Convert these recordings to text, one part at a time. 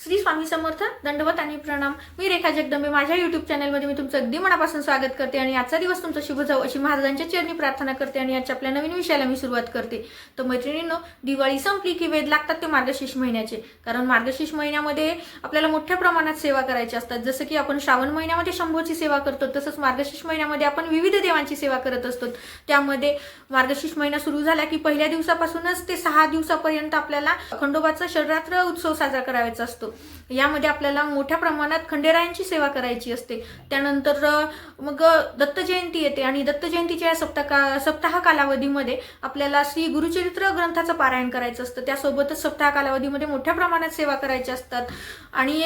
श्री स्वामी समर्थ दंडवत आणि प्रणाम. मी रेखा जगदंबे माझ्या युट्यूब चॅनलमध्ये मी तुमचं अगदी मनापासून स्वागत करते आणि आजचा दिवस तुमचा शुभ जाऊ अशी महाराजांच्या चरणी प्रार्थना करते आणि आजच्या आपल्या नवीन विषयाला मी सुरुवात करते. तर मैत्रिणींनो दिवाळी संपली की वेद लागतात ते मार्गशीर्ष महिन्याचे. कारण मार्गशीर्ष महिन्यामध्ये आपल्याला मोठ्या प्रमाणात सेवा करायची असतात. जसं की आपण श्रावण महिन्यामध्ये शंभूची सेवा करतो तसंच मार्गशीर्ष महिन्यामध्ये आपण विविध देवांची सेवा करत असतो. त्यामध्ये मार्गशीर्ष महिना सुरू झाला की पहिल्या दिवसापासूनच ते सहा दिवसापर्यंत आपल्याला खंडोबाचा शररात्र उत्सव साजरा करायचा असतो. यामध्ये आपल्याला मोठ्या प्रमाणात खंडेरायांची सेवा करायची असते. त्यानंतर मग दत्त जयंती येते आणि दत्त जयंतीच्या या सप्ताह सप्ताह कालावधीमध्ये आपल्याला श्री गुरुचरित्र ग्रंथाचं पारायण करायचं असतं. त्यासोबतच सप्ताह कालावधीमध्ये मोठ्या प्रमाणात सेवा करायच्या असतात. आणि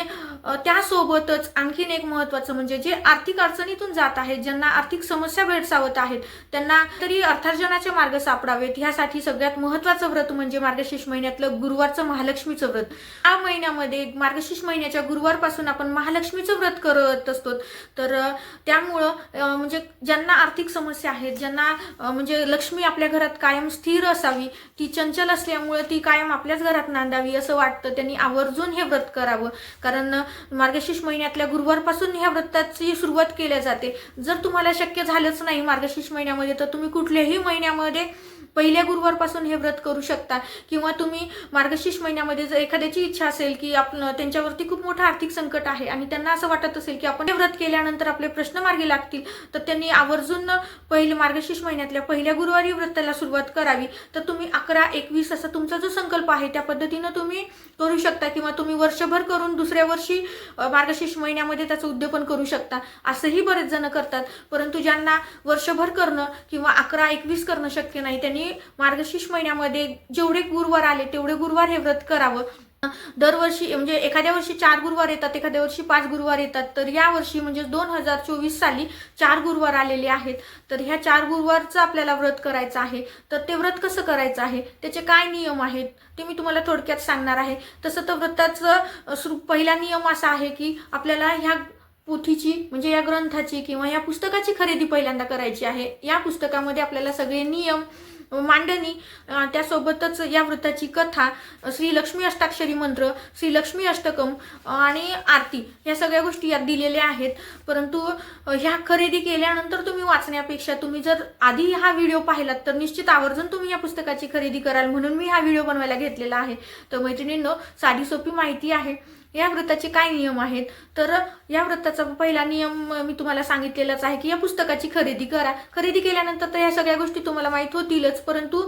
त्यासोबतच आणखीन एक महत्त्वाचं म्हणजे जे आर्थिक अडचणीतून जात आहेत ज्यांना आर्थिक समस्या भेडसावत आहेत त्यांना तरी अर्थार्जनाचे मार्ग सापडावेत. ह्यासाठी सगळ्यात महत्त्वाचं व्रत म्हणजे मार्गशीर्ष महिन्यातलं गुरुवारचं महालक्ष्मीचं व्रत. या महिन्यामध्ये मार्गशीर्ष महिन्याच्या गुरुवारपासून आपण महालक्ष्मीचं व्रत करत असतो. तर त्यामुळं म्हणजे ज्यांना आर्थिक समस्या आहेत ज्यांना म्हणजे लक्ष्मी आपल्या घरात कायम स्थिर असावी ती चंचल असल्यामुळं ती कायम आपल्याच घरात नांदावी असं वाटतं. त्यांनी आवर्जून हे व्रत करावं. कारण मार्गशीर्ष महिन्यातल्या गुरुवारपासून ह्या व्रताची सुरुवात केल्या जाते. जर तुम्हाला शक्य झालंच नाही मार्गशीर्ष महिन्यामध्ये तर तुम्ही कुठल्याही महिन्यामध्ये पहिल्या गुरुवारपासून हे व्रत करू शकता. किंवा तुम्ही मार्गशीर्ष महिन्यामध्ये जर एखाद्याची इच्छा असेल की त्यांच्यावरती खूप मोठं आर्थिक संकट आहे. आणि त्यांना असं वाटत असेल की आपण हे व्रत केल्यानंतर आपले प्रश्न मार्गी लागतील तर त्यांनी आवर्जून पहिले मार्गशीर्ष महिन्यातल्या पहिल्या गुरुवारी व्रताला सुरुवात करावी. तर तुम्ही अकरा एकवीस असा तुमचा जो संकल्प आहे त्या पद्धतीनं तुम्ही करू शकता किंवा तुम्ही वर्षभर करून दुसऱ्या वर्षी मार्गशीर्ष महिन्यामध्ये त्याचं उद्यापन करू शकता. असंही बरेच जण करतात. परंतु ज्यांना वर्षभर करणं किंवा अकरा एकवीस करणं शक्य नाही त्यांनी मार्गशीर्ष महिन्यामध्ये जेवढे गुरुवार आले तेवढे गुरुवार हे व्रत करावं. दरवर्षी म्हणजे एखाद्या वर्षी चार गुरुवार येतात एखाद्या वर्षी पाच गुरुवार येतात. तर या वर्षी म्हणजे दोन हजार चोवीस साली चार गुरुवार आलेले आहेत. तर ह्या चार गुरुवारचं आपल्याला व्रत करायचं आहे. तर ते व्रत कसं करायचं आहे? त्याचे काय नियम आहेत? ते मी तुम्हाला थोडक्यात सांगणार आहे. तसं तर व्रताचं पहिला नियम असा आहे की आपल्याला ह्या पोथीची म्हणजे या ग्रंथाची किंवा या पुस्तकाची खरेदी पहिल्यांदा करायची आहे. या पुस्तकामध्ये आपल्याला सगळे नियम मांडणी त्यासोबतच या व्रताची कथा श्री लक्ष्मी अष्टाक्षरी मंत्र श्री लक्ष्मी अष्टकम आणि आरती या सगळ्या गोष्टी यात दिलेल्या आहेत. परंतु ह्या खरेदी केल्यानंतर तुम्ही वाचण्यापेक्षा तुम्ही जर आधी हा व्हिडिओ पाहिलात तर निश्चित आवर्जून तुम्ही या पुस्तकाची खरेदी कराल म्हणून मी हा व्हिडिओ बनवायला घेतलेला आहे. तर मैत्रिणींनो साधी सोपी माहिती आहे. या व्रताचे काय नियम आहेत? तर या व्रताचा पहिला नियम मी तुम्हाला सांगितलेलाच आहे की या पुस्तकाची खरेदी करा. खरेदी केल्यानंतर तर या सगळ्या गोष्टी तुम्हाला माहीत होतीलच परंतु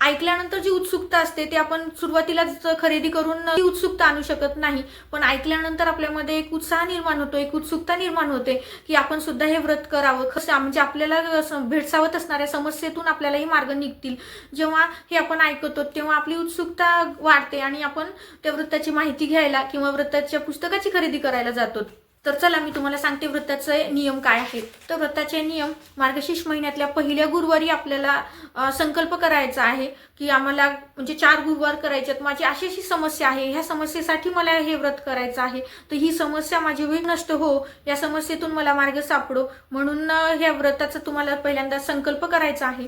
ऐकल्यानंतर जी उत्सुकता असते ती आपण सुरुवातीलाच खरेदी करून ती उत्सुकता आणू शकत नाही. पण ऐकल्यानंतर आपल्यामध्ये एक उत्साह निर्माण होतो एक उत्सुकता निर्माण होते की आपण सुद्धा हे व्रत करावं. कसं म्हणजे आपल्याला भेडसावत असणाऱ्या समस्येतून आपल्यालाही मार्ग निघतील. जेव्हा हे आपण ऐकतो तेव्हा आपली उत्सुकता वाढते आणि आपण त्या व्रताची माहिती घ्यायला किंवा व्रताच्या पुस्तकाची खरेदी करायला जातो. तर चला मी तुम्हाला सांगते व्रताचे नियम काय आहेत. तर व्रताचे नियम मार्गशीर्ष महिन्यातल्या पहिल्या गुरुवारी आपल्याला संकल्प करायचा आहे की आम्हाला म्हणजे चार गुरुवार करायचे आहेत. माझी अशी अशी समस्या आहे ह्या समस्येसाठी मला हे व्रत करायचं आहे. तर ही समस्या माझी वेळ नष्ट हो या समस्येतून मला मार्ग सापडो. म्हणून ह्या व्रताचा तुम्हाला पहिल्यांदा संकल्प करायचा आहे.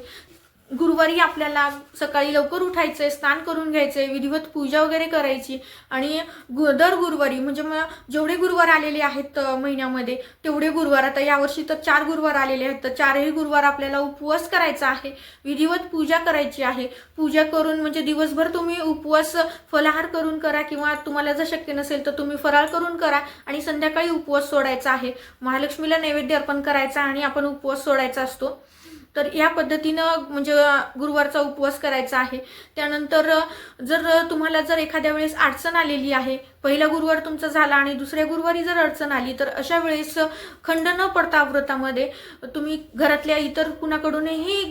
गुरुवारी आपल्याला सकाळी लवकर उठायचंय स्नान करून घ्यायचंय विधिवत पूजा वगैरे करायची. आणि गु- दर गुरुवारी म्हणजे मग जेवढे गुरुवार आलेले आहेत महिन्यामध्ये तेवढे गुरुवार आता यावर्षी तर चार गुरुवार आलेले आहेत तर चारही गुरुवार आपल्याला उपवास करायचा आहे विधिवत पूजा करायची आहे. पूजा करून म्हणजे दिवसभर तुम्ही उपवास फलाहार करून करा किंवा तुम्हाला जर शक्य नसेल तर तुम्ही फराळ करून करा आणि संध्याकाळी उपवास सोडायचा आहे. महालक्ष्मीला नैवेद्य अर्पण करायचा आणि आपण उपवास सोडायचा असतो. तर या पद्धतीनं म्हणजे गुरुवारचा उपवास करायचा आहे. त्यानंतर जर तुम्हाला जर एखाद्या वेळेस अडचण आलेली आहे पहिला गुरुवार तुमचा झाला आणि दुसऱ्या गुरुवारी जर अडचण आली तर अशा वेळेस खंड न पडता व्रतामध्ये तुम्ही घरातल्या इतर कुणाकडूनही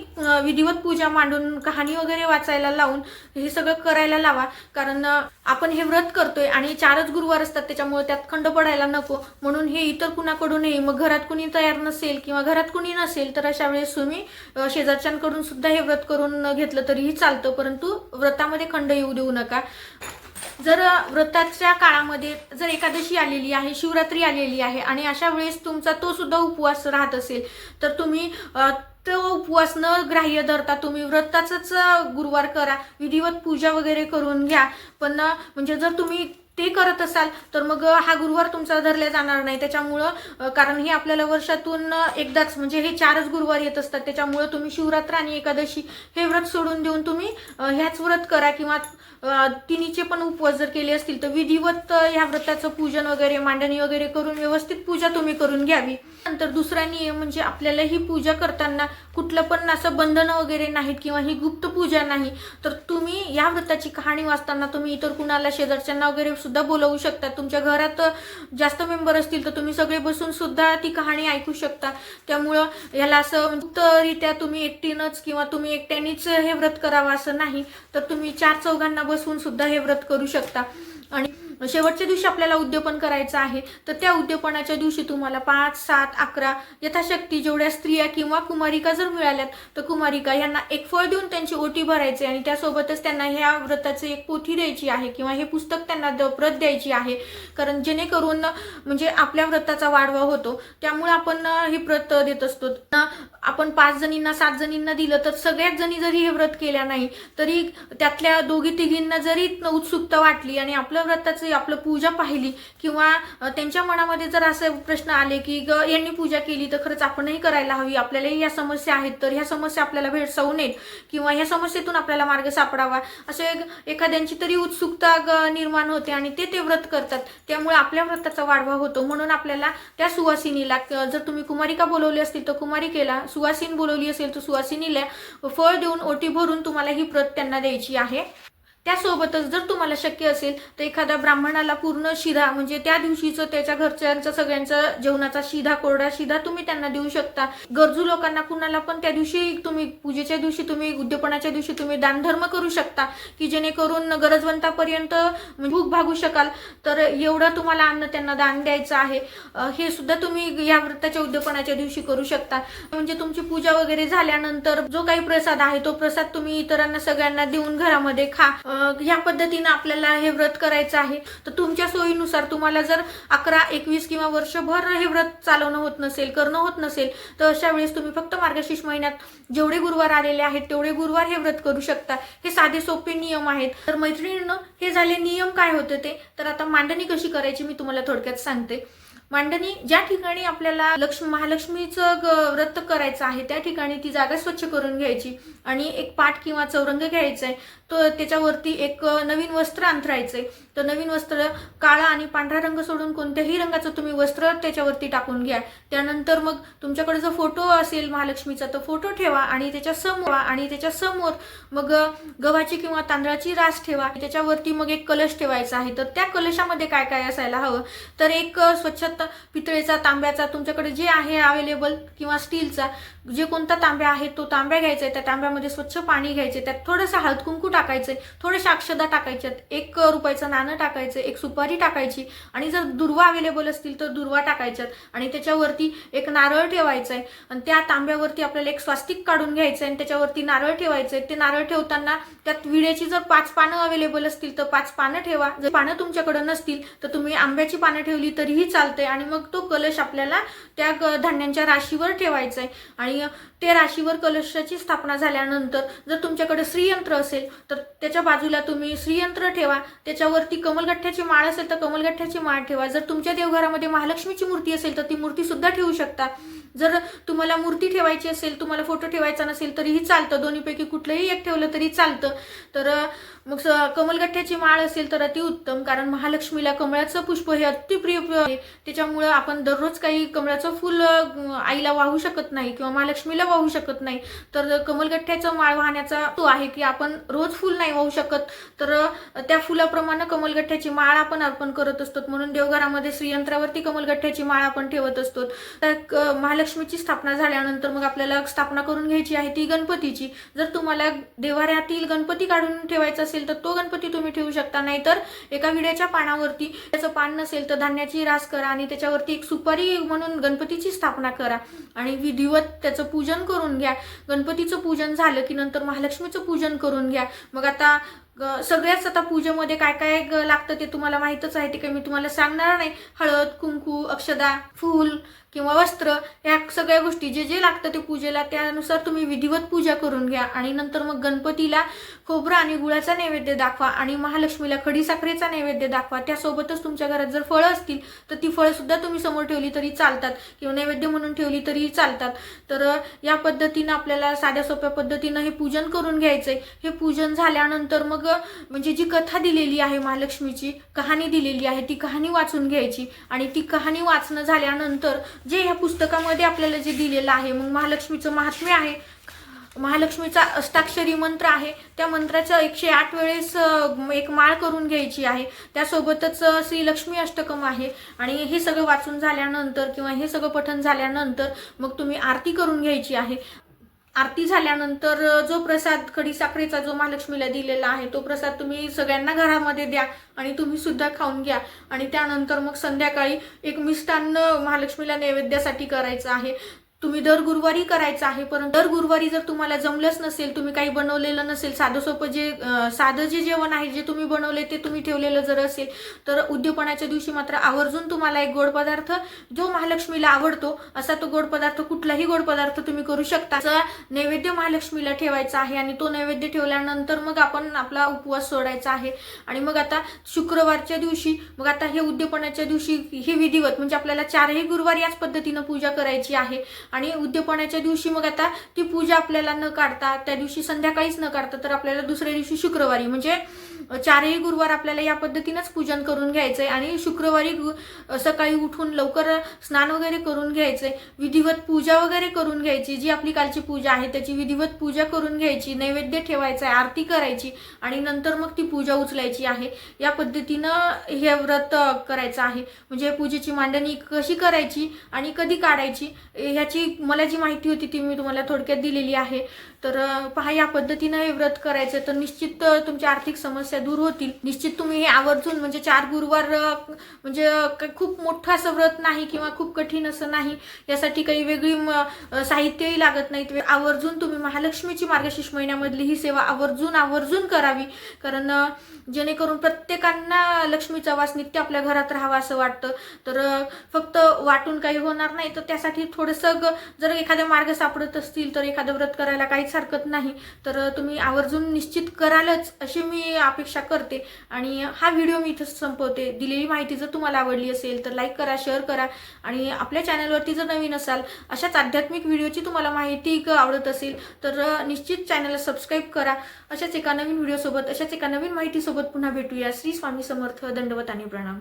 विधिवत पूजा मांडून कहाणी वगैरे वाचायला लावून हे सगळं करायला लावा. कारण आपण हे व्रत करतोय आणि चारच गुरुवार असतात त्याच्यामुळे त्यात खंड पडायला नको. म्हणून हे इतर कुणाकडूनही मग घरात कुणी तयार नसेल किंवा घरात कुणी नसेल तर अशा वेळेस तुम्ही शेजारच्यांकडून सुद्धा हे व्रत करून घेतलं तरीही चालतं. परंतु व्रतामध्ये खंड येऊ देऊ नका. जर व्रताच्या काळामध्ये जर एकादशी आलेली आहे शिवरात्री आलेली आहे आणि अशा वेळेस तुमचा तो सुद्धा उपवास राहत असेल तर तुम्ही तो उपवास न ग्राह्य धरता तुम्ही व्रताचाच गुरुवार करा. विधिवत पूजा वगैरे करून घ्या. पण म्हणजे जर तुम्ही ते करत असाल तर मग हा गुरुवार तुमचा धरला जाणार नाही. त्याच्यामुळं कारण हे आपल्याला वर्षातून एकदाच म्हणजे हे चारच गुरुवार येत असतात. त्याच्यामुळं तुम्ही शिवरात्र आणि एकादशी हे व्रत सोडून देऊन तुम्ही ह्याच व्रत करा किंवा तिन्हीचे पण उपवास जर केले असतील तर विधिवत ह्या व्रताचं पूजन वगैरे मांडणी वगैरे करून व्यवस्थित पूजा तुम्ही करून घ्यावी. नंतर दुसरा नियम म्हणजे आपल्याला ही पूजा करताना कुठलं पण असं बंधनं वगैरे नाहीत किंवा ही गुप्त पूजा नाही तर तुम्ही या व्रताची कहाणी वाचताना तुम्ही इतर कुणाला शेजारच्यांना वगैरे सुद्धा बोलवू शकता. तुमच्या घरात जास्त मेंबर असतील तर तुम्ही सगळे बसून सुद्धा ती कहाणी ऐकू शकता. त्यामुळं याला असं गुप्तरित्या तुम्ही एकटीनंच किंवा तुम्ही एकट्यानेच हे व्रत करावं असं नाही तर तुम्ही चार चौघांना बसून सुद्धा हे व्रत करू शकता. आणि शेवटच्या दिवशी आपल्याला उद्योपन करायचं आहे तर त्या उद्योपनाच्या दिवशी तुम्हाला पाच सात अकरा यथाशक्ती जेवढ्या स्त्रिया किंवा कुमारिका जर मिळाल्यात तर कुमारिका यांना एक फळ देऊन त्यांची ओटी भरायची आणि त्यासोबतच त्यांना ह्या व्रताची एक पोथी द्यायची आहे किंवा हे पुस्तक त्यांना द- प्रत द्यायची आहे. कारण जेणेकरून म्हणजे आपल्या व्रताचा वाढवा होतो त्यामुळे आपण हे व्रत देत असतो. आपण पाच जणींना सात जणींना दिलं तर सगळ्याच जणी जरी हे व्रत केल्या नाही तरी त्यातल्या दोघी तिघींना जरी उत्सुकता वाटली आणि आपल्या व्रताचं आपलं पूजा पाहिली किंवा त्यांच्या मनामध्ये जर असे प्रश्न आले की ग यांनी पूजा केली तर खरंच आपणही करायला हवी. आपल्यालाही या समस्या आहेत तर ह्या समस्या आपल्याला भेडसावू नयेत किंवा ह्या समस्येतून आपल्याला मार्ग सापडावा. असे एक- एखाद्यांची तरी उत्सुकता निर्माण होते आणि ते ते व्रत करतात. त्यामुळे आपल्या व्रताचा वाढवा होतो. म्हणून आपल्याला त्या सुवासिनीला जर तुम्ही कुमारिका बोलवली असतील तर कुमारिकेला सुवासीन बोलवली असेल तर सुवासिनीला फळ देऊन ओटी भरून तुम्हाला ही प्रत त्यांना द्यायची आहे. त्यासोबतच जर तुम्हाला शक्य असेल तर एखाद्या ब्राह्मणाला पूर्ण शिधा म्हणजे त्या दिवशीचं त्याच्या घरच्यांचा सगळ्यांचा जेवणाचा शिधा कोरडा शिधा तुम्ही त्यांना देऊ शकता. गरजू लोकांना कुणाला पण त्या दिवशी तुम्ही पूजेच्या दिवशी तुम्ही उद्यापनाच्या दिवशी तुम्ही दानधर्म करू शकता की जेणेकरून गरजवंतापर्यंत म्हणजे भूक भागू शकाल. तर एवढं तुम्हाला अन्न त्यांना दान द्यायचं आहे. हे सुद्धा तुम्ही या व्रताच्या उद्यापनाच्या दिवशी करू शकता. म्हणजे तुमची पूजा वगैरे झाल्यानंतर जो काही प्रसाद आहे तो प्रसाद तुम्ही इतरांना सगळ्यांना देऊन घरामध्ये खा. ह्या पद्धतीनं आपल्याला हे व्रत करायचं आहे. तर तुमच्या सोयीनुसार तुम्हाला जर अकरा एकवीस किंवा वर्षभर हे व्रत चालवणं होत नसेल करणं होत नसेल तर अशा वेळेस तुम्ही फक्त मार्गशीर्ष महिन्यात जेवढे गुरुवार आलेले आहेत तेवढे गुरुवार हे व्रत करू शकता. हे साधे सोपे नियम आहेत. तर मैत्रिणींनो हे झाले नियम काय होते ते? तर आता मांडणी कशी करायची मी तुम्हाला थोडक्यात सांगते. मांडणी ज्या ठिकाणी आपल्याला लक्ष्मी महालक्ष्मीचं ग- व्रत करायचं आहे त्या ठिकाणी ती जागा स्वच्छ करून घ्यायची आणि एक पाट किंवा चौरंग घ्यायचा आहे तो त्याच्यावरती एक नवीन वस्त्र अंथरायचंय. तर नवीन वस्त्र काळा आणि पांढरा रंग सोडून कोणत्याही रंगाचं तुम्ही वस्त्र त्याच्यावरती टाकून घ्या. त्यानंतर मग तुमच्याकडे जो फोटो असेल महालक्ष्मीचा तो फोटो ठेवा आणि त्याच्यासमोर आणि त्याच्यासमोर मग गव्हाची किंवा तांदळाची रास ठेवा. त्याच्यावरती मग एक कलश ठेवायचा आहे. तर त्या कलशामध्ये काय काय असायला हवं? तर एक स्वच्छ त- पितळेचा तांब्याचा तुमच्याकडे जे आहे अवेलेबल किंवा स्टीलचा जे कोणता तांब्या आहे तो तांब्या घ्यायचा आहे. त्या तांब्यामध्ये स्वच्छ पाणी घ्यायचे. त्यात थोडंसं हळद कुंकू टाकायचंय थोड्याशा अक्षदा टाकायच्यात एक रुपयाचं नाणं टाकायचं एक सुपारी टाकायची आणि जर दुर्वा अवेलेबल असतील तर दुर्वा टाकायच्यात. आणि त्याच्यावरती एक नारळ ठेवायचा आहे. आणि त्या तांब्यावरती आपल्याला एक स्वास्तिक काढून घ्यायचं आहे आणि त्याच्यावरती नारळ ठेवायचं आहे. ते नारळ ठेवताना त्यात विड्याची जर पाच पानं अवेलेबल असतील तर पाच पानं ठेवा. जर पानं तुमच्याकडे नसतील तर तुम्ही आंब्याची पानं ठेवली तरीही चालते आणि मग तो कलश आपल्याला त्या धान्यांच्या राशीवर ठेवायचा आहे आणि त्या राशीवर कलशाची स्थापना झाल्यानंतर जर तुमच्याकडे श्रीयंत्र असेल तर त्याच्या बाजूला तुम्ही श्रीयंत्र ठेवा. त्याच्यावरती कमलगठ्ठ्याची माळ असेल तर कमलगठ्ठ्याची माळ ठेवा. जर तुमच्या देवघरामध्ये महालक्ष्मीची मूर्ती असेल तर ती मूर्ती सुद्धा ठेवू शकता. जर तुम्हाला मूर्ती ठेवायची असेल तुम्हाला फोटो ठेवायचा नसेल तरीही चालतं. दोन्हीपैकी कुठलंही एक ठेवलं तरी चालतं. तर मग स- कमलगठ्ठ्याची माळ असेल तर अतिउत्तम कारण महालक्ष्मीला कमळाचं पुष्प हे अतिप्रिय आहे. त्याच्यामुळं आपण दररोज काही कमळाचं फुल आईला वाहू शकत नाही किंवा महालक्ष्मीला वाहू शकत नाही. तर कमलगठ्ठ्याचं माळ वाहण्याचा तो आहे की आपण रोज फुल नाही वाहू शकत. तर त्या फुलाप्रमाणे कमलगठ्ठ्याची माळ आपण अर्पण करत असतो. म्हणून देवघरामध्ये श्रीयंत्रावरती कमलगठ्ठ्याची माळ आपण ठेवत असतो. तर महालक्ष्मीची स्थापना झाल्यानंतर मग आपल्याला स्थापना करून घ्यायची आहे ती गणपतीची. जर तुम्हाला देवाऱ्यातील गणपती काढून ठेवायचा असेल तर तो गणपती तुम्ही ठेवू शकता. नाहीतर एका विड्याच्या पानावरती त्याचं पान नसेल तर धान्याची रास करा आणि त्याच्यावरती एक सुपारी म्हणून गणपतीची स्थापना करा. आणि विधिवत त्याचं पूजन करून घ्या. गणपतीचं पूजन झालं की नंतर महालक्ष्मीचं पूजन करून घ्या. मग आता सगळ्याच आता पूजेमध्ये काय काय ग- लागतं ते तुम्हाला माहीतच आहे ते काही मी तुम्हाला सांगणार नाही. हळद कुंकू अक्षदा फूल किंवा वस्त्र या सगळ्या गोष्टी जे जे लागतं ते पूजेला त्यानुसार तुम्ही विधिवत पूजा करून घ्या. आणि नंतर मग गणपतीला खोबरं आणि गुळाचा नैवेद्य दाखवा आणि महालक्ष्मीला खडीसाखरेचा नैवेद्य दाखवा. त्यासोबतच तुमच्या घरात जर फळं असतील तर ती फळं सुद्धा तुम्ही समोर ठेवली तरी चालतात किंवा नैवेद्य म्हणून ठेवली तरी चालतात. तर या पद्धतीनं आपल्याला साध्या सोप्या पद्धतीनं हे पूजन करून घ्यायचंय. हे पूजन झाल्यानंतर मग म्हणजे जी कथा दिलेली आहे महालक्ष्मीची कहाणी दिलेली आहे ती कहाणी वाचून घ्यायची. आणि ती कहाणी वाचणं झाल्यानंतर जे ह्या पुस्तकामध्ये आपल्याला जे दिलेलं आहे मग महालक्ष्मीचं महात्म्य आहे महालक्ष्मीचा अष्टाक्षरी मंत्र आहे त्या मंत्राचं एकशे आठ वेळेस एक माळ करून घ्यायची आहे. त्यासोबतच श्रीलक्ष्मी श्री लक्ष्मी अष्टकम आहे. आणि हे सगळं वाचून झाल्यानंतर किंवा हे सगळं पठण झाल्यानंतर मग तुम्ही आरती करून घ्यायची आहे. आरती झाल्यानंतर जो प्रसाद खडीसाखरेचा जो महालक्ष्मीला दिलेला आहे तो प्रसाद तुम्ही सगळ्यांना घरामध्ये द्या आणि तुम्ही सुद्धा खाऊन घ्या. आणि त्यानंतर मग संध्याकाळी एक मिष्टान्न महालक्ष्मीला नैवेद्यासाठी करायचं आहे. तुम्ही दर गुरुवारी करायचं आहे परंतु दर गुरुवारी जर तुम्हाला जमलंच नसेल तुम्ही काही बनवलेलं नसेल साधं सोपं जे साधं जे जेवण आहे जे तुम्ही बनवले ते तुम्ही ठेवलेलं जर असेल तर उद्योपणाच्या दिवशी मात्र आवर्जून तुम्हाला एक गोड पदार्थ जो महालक्ष्मीला आवडतो असा तो गोड पदार्थ कुठलाही गोड पदार्थ तुम्ही करू शकता. असा नैवेद्य महालक्ष्मीला ठेवायचा आहे आणि तो नैवेद्य ठेवल्यानंतर मग आपण आपला उपवास सोडायचा आहे. आणि मग आता शुक्रवारच्या दिवशी मग आता हे उद्योपणाच्या दिवशी हे विधिवत म्हणजे आपल्याला चारही गुरुवारी याच पद्धतीनं पूजा करायची आहे. आणि उद्यापनाच्या दिवशी मग आता ती पूजा आपल्याला न काढता त्या दिवशी संध्याकाळीच न काढता तर आपल्याला दुसऱ्या दिवशी शुक्रवारी म्हणजे चारही गुरुवार आपल्याला या पद्धतीनंच पूजन करून घ्यायचं आहे आणि शुक्रवारी गु- सकाळी उठून लवकर स्नान वगैरे करून घ्यायचंय. विधिवत पूजा वगैरे करून घ्यायची जी आपली कालची पूजा आहे त्याची विधिवत पूजा करून घ्यायची नैवेद्य ठेवायचं आहे आरती करायची आणि नंतर मग ती पूजा उचलायची आहे. या पद्धतीनं हे व्रत करायचं आहे. म्हणजे पूजेची मांडणी कशी करायची आणि कधी काढायची ह्याची मला जी माहिती होती ती मी तुम्हाला थोडक्यात दिलेली आहे. तर पहा या पद्धतीनं हे व्रत करायचं तर निश्चित तुमची आर्थिक समस्या दूर होतील. निश्चित तुम्ही हे आवर्जून म्हणजे चार गुरुवार म्हणजे खूप मोठं असं व्रत नाही किंवा खूप कठीण असं नाही. यासाठी काही वेगळी साहित्यही लागत नाहीत. आवर्जून तुम्ही महालक्ष्मीची मार्गशीर्ष महिन्यामधली ही सेवा आवर्जून आवर्जून करावी. कारण जेणेकरून प्रत्येकांना लक्ष्मीचा वास नित्य आपल्या घरात राहावा असं वाटतं. तर फक्त वाटून काही होणार नाही. तर त्यासाठी थोडंसं जर एखादे मार्ग सापडत असतील तर एखादं व्रत करायला काहीच हरकत नाही. तर तुम्ही आवर्जून निश्चित करालच अशी मी अपेक्षा करते. आणि हा व्हिडिओ मी इथं संपवते. दिलेली माहिती जर तुम्हाला आवडली असेल तर लाईक करा शेअर करा. आणि आपल्या चॅनलवरती जर नवीन असाल अशाच आध्यात्मिक व्हिडिओची तुम्हाला माहिती आवडत असेल तर निश्चित चॅनलला सबस्क्राईब करा. अशाच एका नवीन व्हिडिओसोबत अशाच एका नवीन माहितीसोबत पुन्हा भेटूया. श्री स्वामी समर्थ दंडवत आणि प्रणाम.